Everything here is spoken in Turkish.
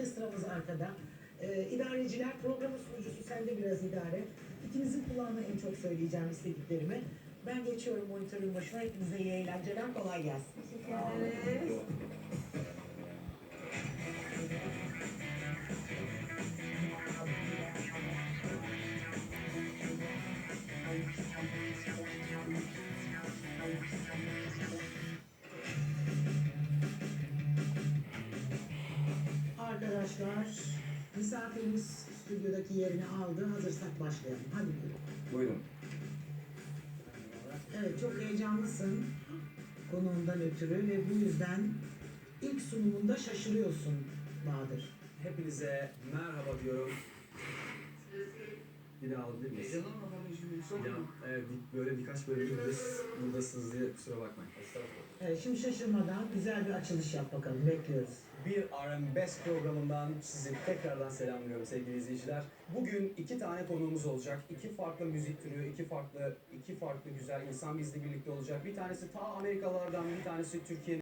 orkestramız arkada. Ee, idareciler, programın sunucusu sende biraz idare. İkinizin kulağına en çok söyleyeceğim istediklerimi. Ben geçiyorum monitörün başına. Hepinize iyi eğlenceler, kolay gelsin. Teşekkür ederiz. Arkadaşlar, misafirimiz stüdyodaki yerini aldı. Hazırsak başlayalım. Hadi buyurun. Buyurun. Evet, çok heyecanlısın konuğundan ötürü ve bu yüzden ilk sunumunda şaşırıyorsun Bahadır. Hepinize merhaba diyorum. Bir daha alabilir miyiz? Evet, bir- böyle birkaç bölümdür buradasınız diye kusura bakmayın. Evet, şimdi şaşırmadan güzel bir açılış yap bakalım. Bekliyoruz. Bir R&B programından sizi tekrardan selamlıyorum sevgili izleyiciler. Bugün iki tane konuğumuz olacak. İki farklı müzik türü, iki farklı iki farklı güzel insan bizle birlikte olacak. Bir tanesi ta Amerikalardan, bir tanesi Türkiye'nin